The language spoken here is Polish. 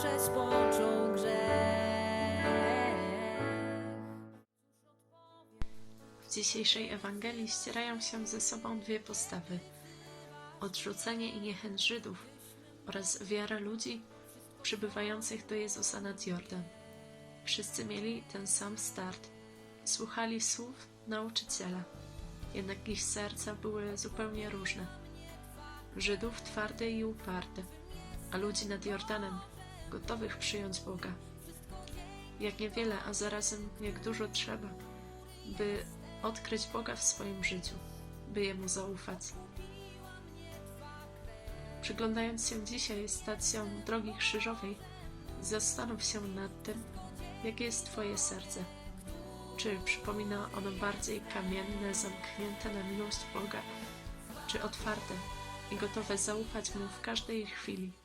grzech. W dzisiejszej Ewangelii ścierają się ze sobą dwie postawy: odrzucenie i niechęć Żydów oraz wiara ludzi przybywających do Jezusa nad Jordan. Wszyscy mieli ten sam start. Słuchali słów nauczyciela, jednak ich serca były zupełnie różne. Żydów twarde i uparte, a ludzi nad Jordanem gotowych przyjąć Boga. Jak niewiele, a zarazem jak dużo trzeba, by odkryć Boga w swoim życiu, by Jemu zaufać. Przyglądając się dzisiaj stacjom Drogi Krzyżowej, zastanów się nad tym, jakie jest Twoje serce. Czy przypomina ono bardziej kamienne, zamknięte na miłość Boga, czy otwarte i gotowe zaufać Mu w każdej chwili?